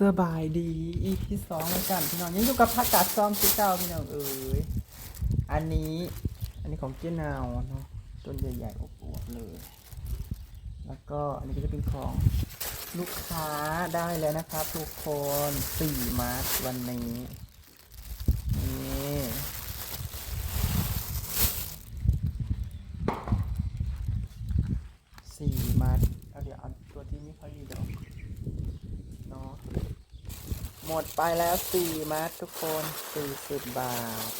สบายดี EP สองแล้วกันพี่น้องยังอยู่กับผักกาดซ้อมที่เก้าพี่น้องเอ๋ยอันนี้ อันนี้ของเจ๊นาวเนาะต้นใหญ่ๆอวบเลย แล้วก็อันนี้ก็จะเป็นของลูกค้าได้แล้วนะครับ ทุกคนสี่มาร์วันนี้นี่สี่มัดเอาเดี๋ยวเอาตัวที่ไม่ค่อยดีเดอกเนาะ หมดไปแล้วสี่มัดทุกคนสี่สิบบาท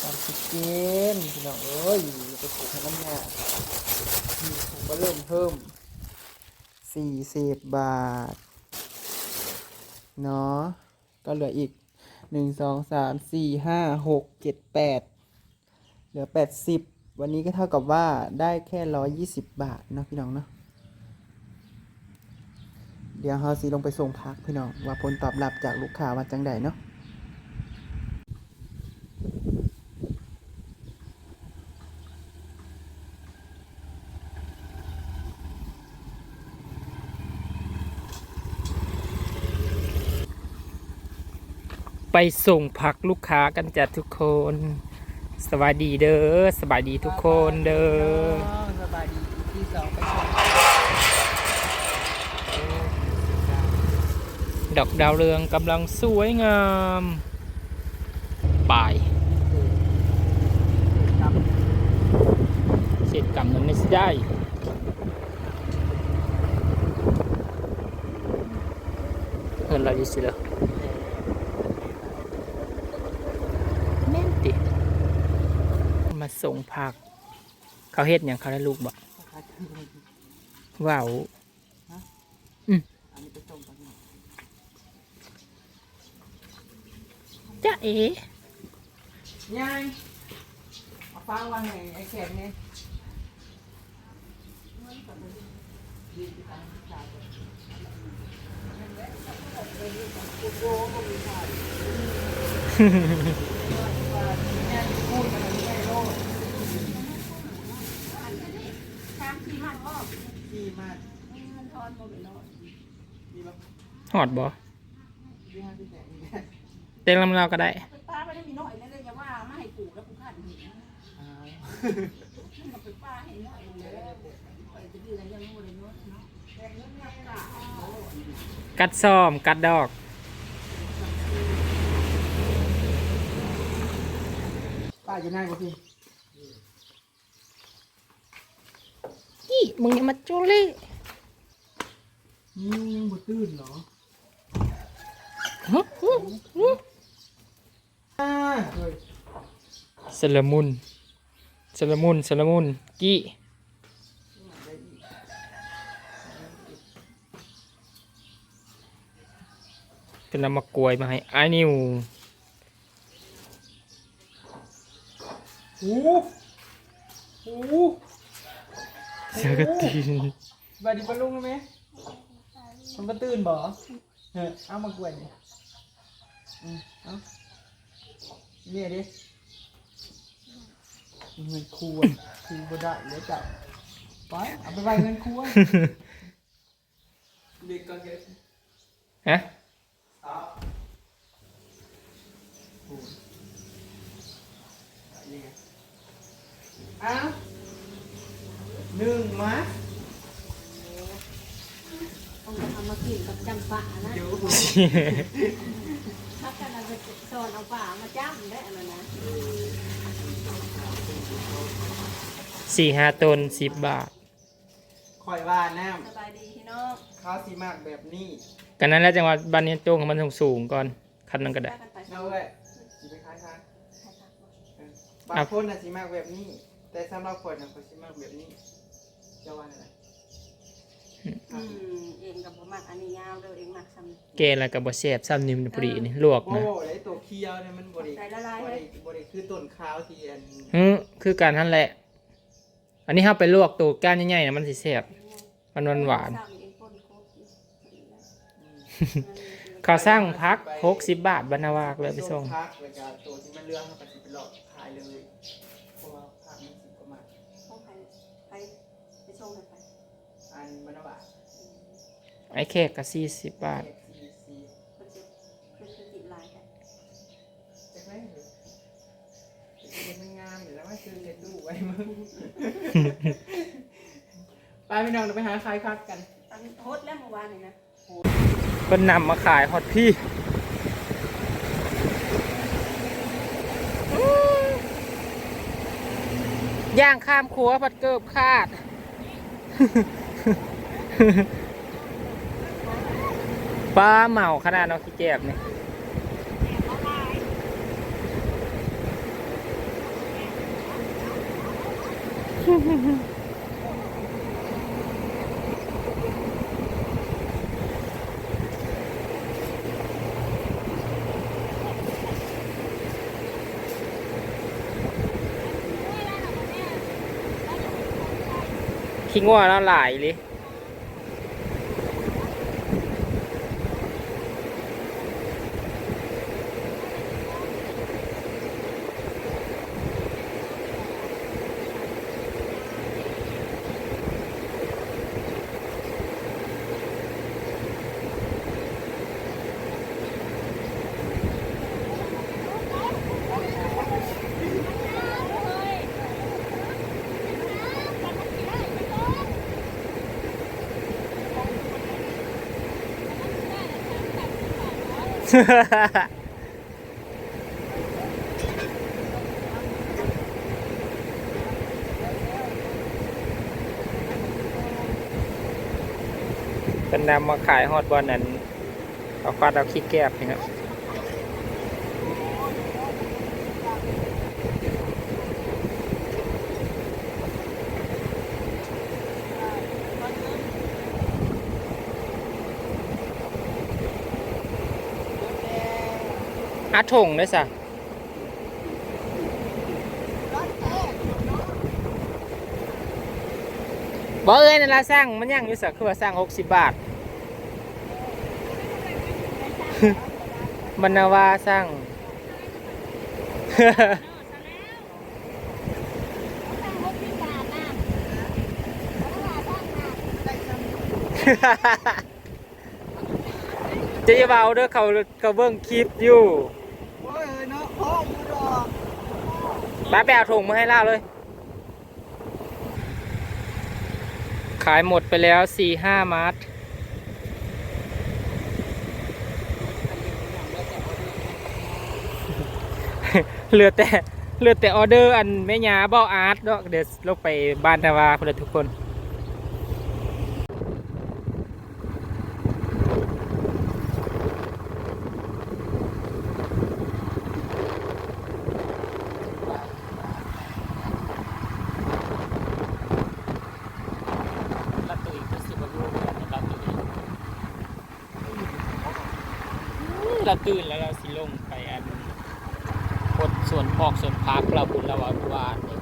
ตามสิเกนพี่น้องเอ้ยไปปลูกให้มันเนี่ยมีถุงมาเริ่มเพิ่มสี่สิบบาท เนาะก็เหลืออีกหนึ่งสองสามสี่ห้าหกเจ็ดแปดเหลือแปดสิบวันนี้ก็เท่ากับว่าได้แค่ร้อยยี่สิบบาทเนาะพี่น้องเนาะ เดี๋ยวเฮาสิลงไปส่งพักพี่น้องว่าผลตอบรับจากลูกค้าว่าจังใดเนาะไปส่งผักลูกค้ากันจ้ะทุกคน สวัสดีเด้อสบายดีทุกคนเด้อ สบายดีที่สองไปส่ง ดอกดาวเรืองกำลังสวยงามปลายเสร็จกรรมนั้นไม่ได้เพื่นเราดีสิเลยแม่นติมาส่งผัก เขาเฮ็ดอย่างเขาได้ลูกบอกว้าว จ้าเอ๋ ยายเอาฟ้าวางไงไอ้แขกเนี่ย สามสี่มันก็ ดีมาก เงินทอนหมดเลยเนาะ ดีมาก หอดบ่ เต็งลำเราก็ได้ไปป้าไม่ได้มีน้อยเลยเลยอย่าว่ามาให้ปู่แล้วปู่ขาดหนีอ้าวมันไปป้าให้น้อยเลยไปจะดื้ออะไรยังงูเลยเนาะเนาะแต่เงินเนี่ยกะกัดซ้อม กัดดอกป้าจะนั่งกูสิอีมึงอย่ามาจูเล่นี่ยังบ่ตื่นเหรออ่าเฮ้ย สลมุนสลมุนสลมุนกี้เป็นนำมากลวยมาให้ไอ้ายนิวโอ้โหเสือกระตีนบายดีปะลุงไหมมันก็ตื่นบ่เออเอามากวนดิอืมเอา เนี่ยดิเงินควรคือบ่ได้เดี๋ยวจับไปเอาไปไว้เงินควรเด็กก็เก็บฮะ Stop. ถูกยังไงอ้าวหนึ่งมัดต้องทำมากินกับจำป่านะ เดี๋ยวถ้ากัน เราจะสอนเอาป่ามาจ้ำได้อะไรนะสี่ห้าตนสิบบาทคอยว่าน้สบายดีพี่น้องำเขาสีมากแบบนี้กันนั้นแล้วจังหวัดบ้านนี้โจ้งของมันสูงๆก่อนคันนั้นก็ได้ไปกันไปเอาเว้ยสีไปคล้ายทางเออบางคนน่ะสีมากแบบนี้ แต่สำหรับคนน่ะเขาสีมากแบบนี้จะว่าอะไร อืมเองกับผมมักอันนี้ยาวเด้อเองมักซ้ำเกแล้วกับบะแซ่บซ้ำนิ่มพอดีนี่ลวกโอ้นะไอตัวเคี้ยวเนี่ยมันบริใส่ละลายบเลยริบริคือต้นข้าวที่อันฮึคือการท่านแหละ อันนี้เราไปลวกตัวก้านใหญ่ๆนะมันสิแซ่บมันหวานซ้ำเองปนโคกอีกๆเขาสร้างพักหกสิบบาทบรรณาวากเลยไปส่ง พักแล้วก็ตัวที่มันเรื่องมันก็สิไปหลอกขายเลยเพราะว่าพักมันสิประมาณ ต้องไปไปไปชงให้ไป ไอ้แขกก็สี่สิบบาท สี่สิไม่ปงามเดี๋ยวแล้วมาซื้อเล็ดดูไว้มึงไปพี่น้องไปหาคลายพักกัน ตัตโแล้วเมื่อวานเลยนะ เพิ่นนำมาขายฮอตพี่ย่างข้ามครัวพัดเกิบคาด ปลาเหมาขนาดเนาะขี้แกบเนี่ยขี้งัวแล้วหลายเลย เป็นนำมาขายฮอตบอลนั้นเอาควาดเอาขี้แกบนี่ครับ อาถงเลยสะบอเอ้ยนั่นละสร้างมันยังอยู่สักคือว่าสร้างหกสิบบาทมันนาวาสร้างจะยาเบาเด้อเขาเขาเบิ่งคลิปอยู่ พ่ออยู่ดอป้าไปเอาถุงมาให้ล่าเลย ขายหมดไปแล้วสี่ห้ามัดเหลือแต่เหลือแต่ออเดอร์อันแม่ยาเบ้าอาร์ตเนาะเดี๋ยวลงไปบ้านนาวาคนละทุกคน ละตุยก็สิบกว่าโลละตุยเราตื่นแล้วเราสิลงไปอันพดส่วนพอกส่วนพักเราบุญเราอนุวาสนี่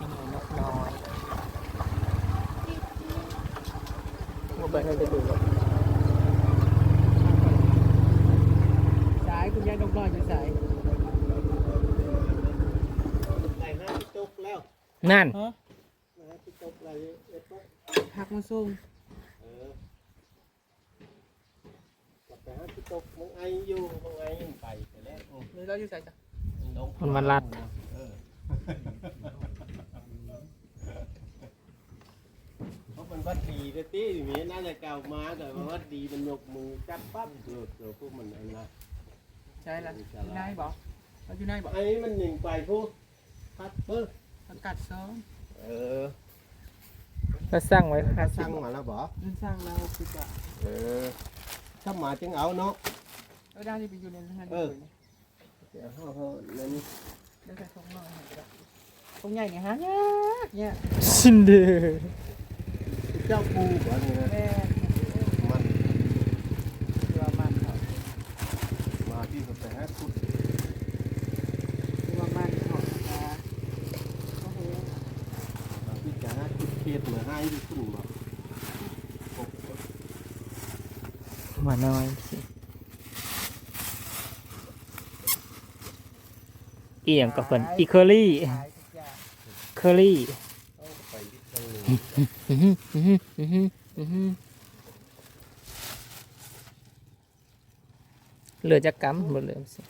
นี่นกน้อย มาเบิ่งให้ไปดูว่าสายคุณยายนกน้อยอยู่สายใส่ห้าพี่ตุกแล้วนั่นฮะนะฮะพี่ตุกอะไรเอ็ดปุ๊บหักมาส่งเออกลับไปหาพี่ตุกมึงไออยู่มึงไอไปไปแล้วโอ้เลยเราอยู่สายจ้ะลงมันวันรัดเออเพราะ มันวัดดีแต่ตีมีน่าจะเก่ามาแต่ว่าวัดดีมันยกมือจับปั๊บเดือดเดือดพวกมันอันนะใช่ละอยู่ไหนบอกเราอยู่ไหนบอกไอ้มันหนึ่งไปพวกพัดเปิ้ลอากาศซ้อมเออก็สร้างไว้ถ้าค่ะสั่งมาแล้วบ่เงินสร้างเราคือกะเออถ้ามาจึงเอาเนาะเราได้ที่ไปอยู่ในนั้นเออเดี๋ยวเขาเขานั่นได้แต่ทรงน้อยทรงใหญ่ไงฮะเนี่ยเนี่ยชินเดอ เจ้าปูก่อนนี่นะแม่มันเรือมันเขามาที่สแตฮคุดเรือมันเขาจะโอ้โหมาที่จะฮคุดเขตเหมือให้ที่ขึ้นมามาน้อยสิอียงกับเพิ่นอีเคอรี่เคอรี่ เหลือจะกำหมดเลยสิ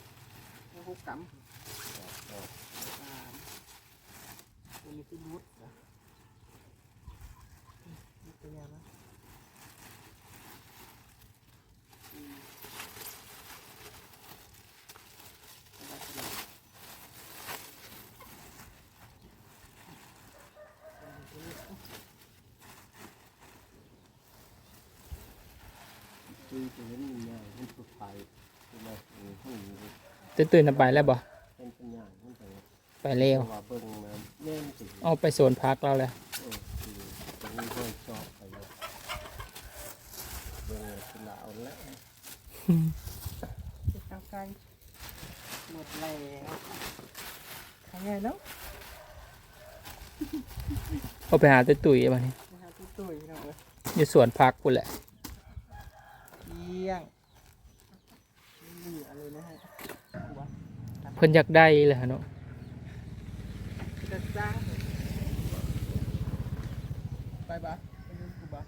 ตื่นตื่นๆน่ะไปแล้วบ่เป็นปัญญามันไปไปเร็วว่าเบิ่งน้ำเล่นสิเอาไปโซนพักเราแล้วเออคือตรงนี้ก็ชอบไปเลยเบิ่งเป็นลาวแล้วเก็บทางไกลหมดแล้วทำไงเนาะเอาไปหาตุ้ยตุ้ยๆมานี่นะฮะตุ้ยตุ้ยๆเนาะเอ้ยอยู่สวนพักกูแหละ เยี่ยงนี่อะไรนะฮะหัว เพิ่นอยากได้เลยเนาะจะจ้างไปปะไปยืนกูปะ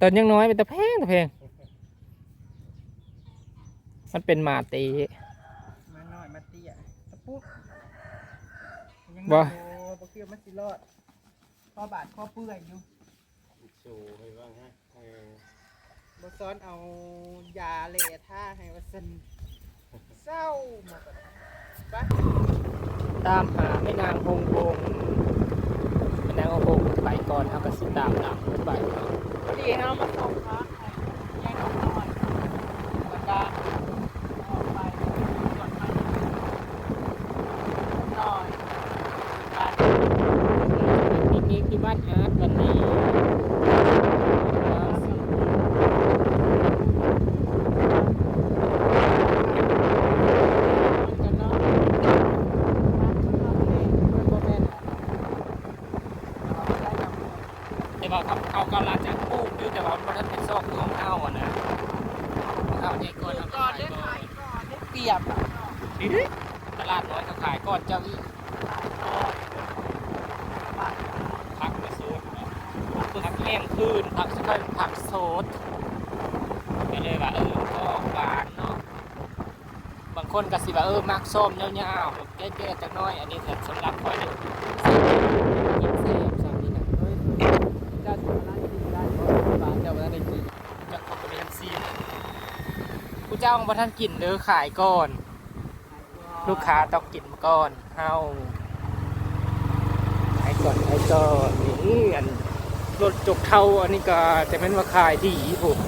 ตอนยังน้อยเป็นตะแพงตะแพงมันเป็นหมาเตะมาหน่อยมาเตี้ยตะปุ๊บยังบ่โอ้บเกี่ยวมันสิรอดข้อบาดข้อเปื่อยอยู่โชว์ให้บ้างฮะเออบซ้อนเอายาเลท่าให้วัสันเศร้ามาก่อนปะ ตามหาแม่นางฮงฮงแม่นางฮงฮงไปก่อนเอาก็สิตามหลังไปเนาะพอดีเรามาส่งพักให้ยายน้องหน่อยแล้วก็ออกไปก่อนไปหน่อยไป ปิกนิกที่บ้านอาร์ตวันนี้แต่ว่าเขาเขากำลังจะปลูกอยู่แต่ว่ามันเป็นซอกของเขาอะนะเอาเนี่ยก่อนเอา ก่อน ขาย ได้ ก่อ ขาน ยก่อนได้เป รียบอะตลาดน้อยเขาขายก่อนเจ้าอีกผักมาโซดผักแห้งคืนผักสุกผักโซดก็เลยว่าเออก็หวานเนาะบางคนก็สิว่าเออมักส้มยาวๆแบบแก่ๆจักน้อย อันนี้สำหรับคอยเนี่ยกินเซ่บสามนี่นะ เฮ้ยเจ้าจะมาไล่กินได้เพราะร้านเจ้ามาได้กิน จะขอบไปเรียนซีนผู้เจ้าของประท่านกินเด้อขายก่อน ลูกค้าต้องกินก่อนเฮาขายก่อนขายก่อนนี่อันรถจกเท่าอันนี้ก็จะเป็นว่าขายดีผม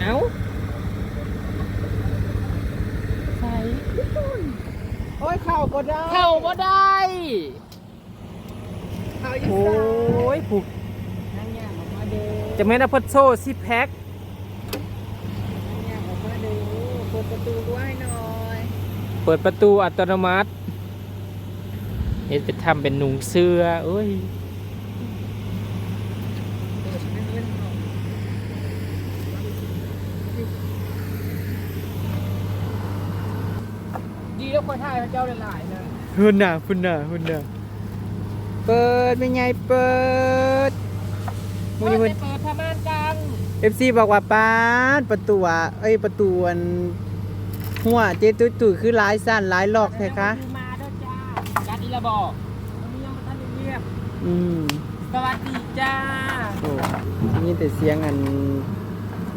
เอ้าใส่โอ้ยเข้าก็ได้เข้าบ่ได้เข้าอีโอ้สานยผูกนั่งย่างออกมาเด้อจะไม่นเอาพัดโซซิแพ็ค นั่งย่างออกมาเด้อ เปิดประตูด้วยหน่อยเปิดประตูอัตโนมัติเฮ็ดไปทำเป็นหนุงเสื้อเอ้ยเปิดนั่งเล่นหน่อยดีแล้วคนไทยพระเจ้าหลายๆนะหุ่นน่ะหุ่นน่ะหุ่นน่ะเปิดเป็นไงเปิดมึมึงงนี่จะเพิ่นเปิดพม่านจังเอฟซีบอกว่าป้านประตูอะเอ้ยประตูอัน หัวเจ๊ตุ้ยตุ้ยคือหลายสั้นหลายหลอกใช่คะมาด้วยจ้าจัดอีละบอกวันนี้ยังมาทันได้เรียบอืมสวัสดีจ้าโอ้นี่แต่เสียงอัน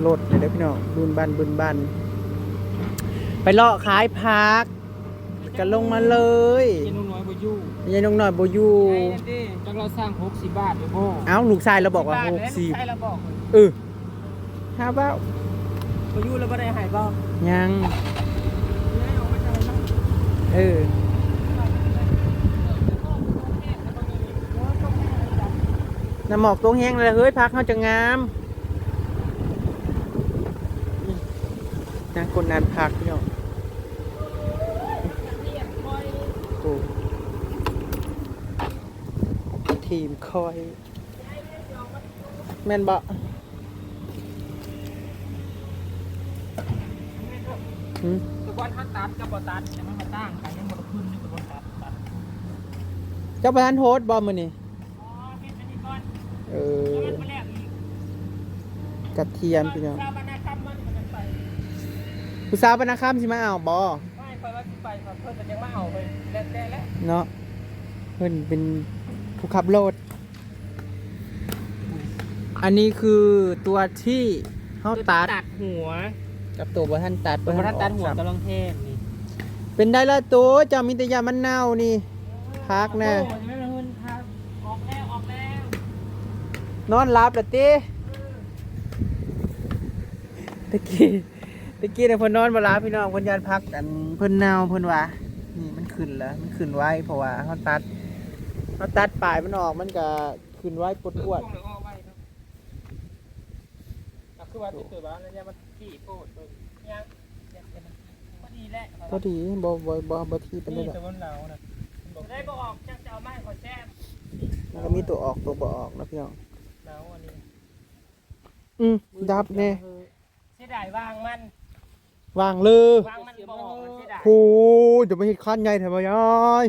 รถเลยเด้อพี่น้องบุญบันบุญบันไปเลาะขายพักก็ลงมาเลยเจนุ่งน้อยบ่อยู่ยายน้องหน่อยบ่อยู่จังเราสร้าง60บาทเดี๋ยวบ่เอ้าลูกชายเราบอกว่าบทหเลยกลูสิบชายเราบอกเลยเออห้าเบ้าบ่อยู่แล้วบ่ได้หายบ่ยัง เออน้ำหมอกตรงแห้งเลยเฮ้ยพักเขาจะงามนะคนนั้นพักพี่น้องโอ้ทีมคอย แม่นบ่หืมต่ก่อนถ้าตัดกับบ่ตัดแต่ไหม นมาตั้งกันยังบ่ได้ขึ้นนี่ก็บ่ตัดตัดเจ้าประธานโฮสต์บอมือนี่อ๋อเฮ็ดอันนี้ก่อนเอแล้วอมันบ่แล้วอีกกระเทียมพี่น้องชาวบ้านนาคำมันมันไปผู้สาวปนาคามสิมาเอาบ่ไม่คอยว่าสิไปคอยเพิ่นก็ยังมาเอาไปแล้วแต่แล้วเนาะเพิ่นเป็นผู้ขับรถอันนี้คือตัวที่เฮาตัดตัดหัวกับตัวบ่ทันตัดเพราะถ้าตัดหัวออกกำลังเทศนี่ เป็นได้ละตัวเจ้ามีแต่ยามันเน่านี่พักแน่โอ้ยไม่เป็นไรครับออกแล้วออกแล้วนอนหลับละติตะกี้ตะกี้เนี่ยเพิ่นนอนบ่หลับพี่น้องเพิ่นยานพักกันเพิ่นเน่าเพิ่นว่านี่มันขึ้นแล้วมันขึ้นไว้เพราะว่าเฮาตัดเฮาตัดปลายมันออกมันก็ขึ้นไว้ปวดปวดช่งเหลืออ้อไว้เนาะเอาคือว่าติดตัวบ้านแล้วเนี่ยมันขี้โคตรเลยยังยังเป็น พอดีแหละพอดีบ่บ่บ่บ่ที่เป็นได้นี่ดอกแต่วันเรานะได้บ่ออกจักจะเอาไม้ขอแจ้มมันก็มีตัวออกตัวบ่ออกนะพี่น้องเราอันนี้อืมดับแน่เสียดายวางมันวางเลยวางมันบ่ออกมันเสียดายโอ้ยจะไปเฮ็ดคันใหญ่แท้บ่ยาย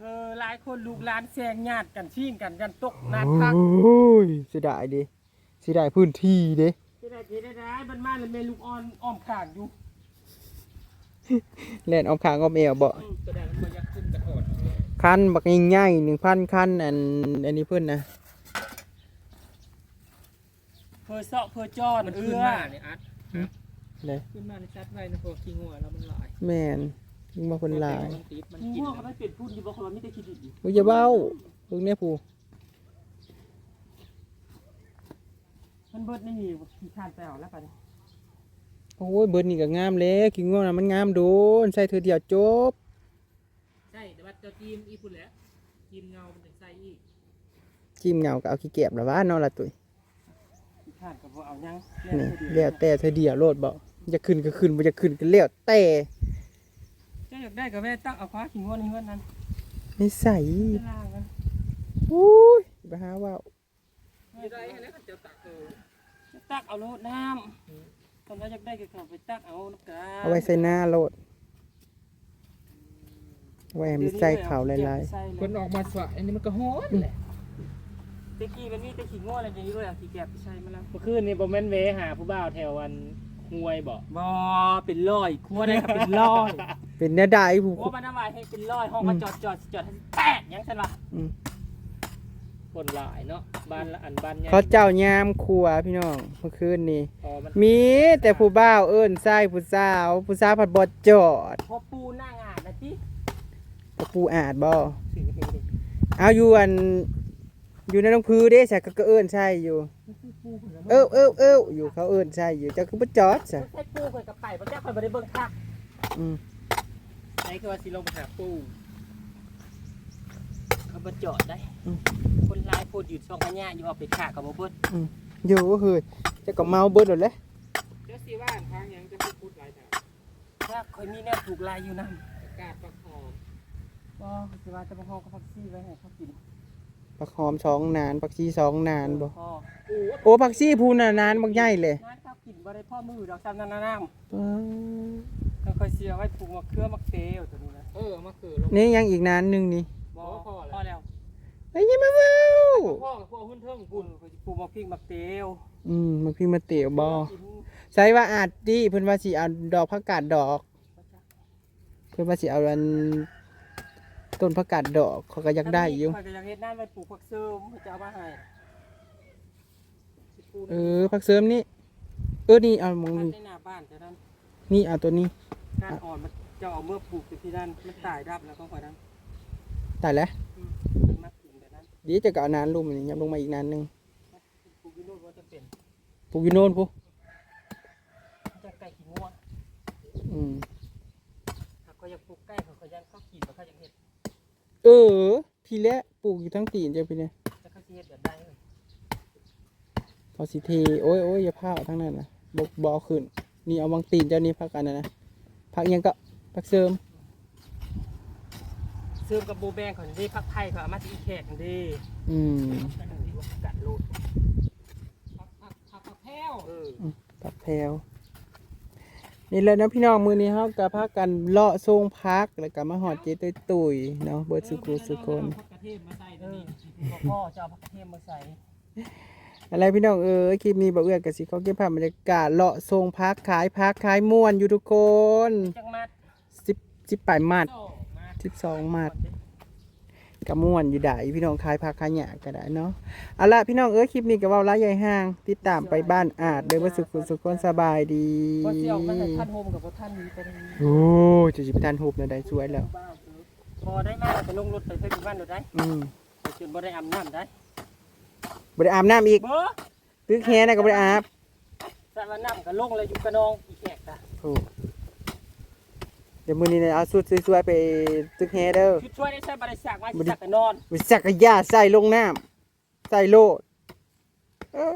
เออหลายคนลูกหลานแซงญาติกันชิงกันกันตกโอนาคัก้ยเสียดายดิเสียดายพื้นที่เด้เสียดายเสียดายมันมาเลยแม่ลูกอ่อนอ้อมข้างอยู่ แล่นออมขางออมเอวบ่อืมแสดงว่ามันยักขึ้นกระโดดคันบักใหญ่ๆ1,000คันอันอันนี้เพิ่นนะเพอเซาะเพอจอดมันเอื้อเนี่ยอัดเลยขึ้นมาในชัดไว้นะพวกขี้งัวแล้วมันหลายแม่นยิงมาคนหลายมันติดมันกินงัวเขาไม่เป็นพูดอยู่บ่คนมีแต่ขี้ดิบอยู่โอ้ยอย่าเว้าพวกเนี้ยผู้มันเบิดไม่มีขี้คานไปเอาแล้วไปโอ้ยเบิดนี่ก็งามแล้วกินง่วงน่ะมันงามโดนใส่เธอเดียวจบ ใช่แต่ว่าเจ้าจีมอีพุ่นแหละจีมเงามันถึงใส่อีกจิ้มเหงาก็เอาขี้เก็บแล้วว่าเนาะล่ะตุ้ยขี้คานกับบ่เอายังนี่แล้วแต่เธอเดียวโลดบ่อยากขึ้นก็ขึ้นบ่อยากขึ้นก็แล้วแต่เจ้าอยากได้ก็แว่ตักเอาคว้าขี้งัวนี่เฮือนนั้นนิสัยจะล่างกันอุ้ยไปหาว่าวไม่ได้แล้วเจ้าตักเออตักเอาโลดน้ำ ตอนเราอยากได้ก็เข้าไปตักเอาน้ำกาเอาไว้ใส่หน้าโลดไว้ให้มันใส่ขาวลายๆคนออกมาสวยอันนี้มันก็ฮ้อนแหละตะกี้มันมีแต่ขี้งัวอะไรอย่างนี้ด้วยอะขี้แกบใช่ไหมล่ะเมื่อคืนนี่ผมแม่นเวหาผู้บ่าวแถววันห้วยบอกบ่เป็นร้อยครัวได้ก็เป็นร้อยๆเป็นแน่ได้ผู้ โอ้มันทำไมให้เป็นร้อยห้องก็จอดจอดจอดให้แตกยังฉันวะอืม คนหลายเนาะบ้านละอันบ้านใหญ่เขาเจ้ายามครัวพี่น้องเมื่อคืนนี้ พอมันมีแต่ผู้บ่าวเอิ้นใส่ผู้สาว ผู้สาวผัดบดจอดพอปูหน้างานนะจิกระปูอาดบ่เอาอยู่อัน อยู่ในน้องพื้เด้ใช่ก็เอิ้นใช่อยู่ เอ้าเอ้าเอ้าอยู่เขาเอิ้นใช่อยู่เจ้าคือบ่จอดซะใช้ปูเปิดกระไป่เพราะแจ้คอยบ่ได้เบิ่งคักอืมไอ้คือว่าสิลงไปหาปู เขาบ่จอดได้คนร้ายพูดอยู่ช่องพญาอยู่เอาไปฆ่ากับบ่เบิดอยู่เฮ้ยเจ้าก็เมาเบิดแล้วแหละเดี๋ยวสิว่าทางยังจะพูดหลายแถวถ้าคอยมีแนวถูกลายอยู่นั่นกาดปักหอมบ่สิว่าจะบ่ฮ้องกับพักซี่ไว้ให้เขากินผักหอมสองนานผักชีสองนานบ่พ่อโอ้ผักชีพูน่ะนานบักใหญ่เลยงานเขากินบ่ได้พ่อมือดอกซ้ำนั่นน่ะน้ป๊าำก็ค่อยเสียไว้ปลูกมะเขือมะเตวตัวนี้นะเออมาคือลงนี่ยังอีกนานหนึงนี่บ่ พอแล้วพอแล้วไอ้ยอยังมาเว้าพ่อกับพวกหุ้นเทิงกุกุนนเขาสิปลูกมะพริกมะเตวอืมมันพี่มาเตี๋ยวบ่กินใส่ว่าอาจดิเพิ่นว่าสิเอาดอกผักกาดดอก เพิ่นว่าสิเอาอันต้นผักกาดดอกเขาก็อยากได้อยู่ข้อยก็อยากเฮ็ดน้ำไว้ปลูกผักเสริมเขาจะเอามาให้สิปลูกเออผักเสริมนี่เออนี่เอามองมันนี่ในหน้าบ้านแต่นั้นนี่เอาตัวนี้การอ่อนมันจะเอาเมื่อปลูกอยู่ที่นั่นมันตายดับแล้วก็ค่อยนั้น ตายแล้วมันมากินแบบนั้นเดี๋ยวจะก็เอานานลุ่มนี่ยับลงมาอีกนานหนึงปลูกอยู่โน่นว่าจะเป็นปลูกอยู่โน่นพุมันจะไก่ขี้งัวอืมถ้าเขาอยากปลูกไก่เขาก็ยันเขากินแล้วเขาอยากเฮ็ดเออพี่แหละปลูกอยู่ทั้งตีนเจ้าพี่เนี่ยแต่เขาสิเฮ็ดแบบใดเอ้ยพอสิเทโอ้ยโอ้ยอย่าพาเอาทั้งนั้นนะบกบเอาขึ้น นี่เอาวางตีนเจ้านี่พักกันนะนะพักอิหยังก็พักเสริม ซื้อกับโบแบงเขานี่ผักไทยเขาเอามาจากอีแขกนี่เด้อืมกันดีว่ากัดโลดผักผักผักผักแพ้วเออพักแถวนี่แหละนะพี่น้องมือนี้เขากับพักกันเลาะทรงพักแล้วก็มาหอดเจตุยตุยๆเนาะเบิร์ดสุกุสุคนผักกระเทศมาใส่เอตัวอนี้พ่อพ่อจะเอาผักกระเทียมมาใส่อะไรพี่น้องเอ้ยคลิปนี้บ่เอื้อกับสิเขาเก็บภาพบรรยากาศเลาะทรงพักขายพักขายม่วนอยู่ทุกคนจังมัดสิบสิบปลายมัดโซ่มัด สิบสองมัดกระม่วนอยู่ได้พี่น้องขายพักขายหยาก็ได้เนาะเอาละพี่น้องเอ้ยคลิปนี้ก็เว้าละใหญ่ห้าง ติดตามไปบ้านอาจเด้อว่าสุขสุขคนสบายดีบ่เสี่ยวมันให้ท่านโฮมกับบ่ท่านนี้เป็นโอ้จะสิไปทานหูบนะได้สวยแล้วบ้าเถอะพอได้มาไปลงรถไปเพิ่นบ้านรถได้อืมไปจนบ่ได้อาบน้ำได้บ่ได้อาบน้ำอีกบ่ตึกแฮนะก็บ่ได้อาบแต่ว่าน้ำก็ลงเลยอยู่กระนองอีแขกจ้ะโอ้ เดี๋ยวมื้อนี้เนี่ยเอาสุดสวยๆไปตึกแฮเด้อชุดช่วยได้ใช้บริษัทมาสิจักก็นอน วิสักยาใส่ลงน้ำใส่โลดเออ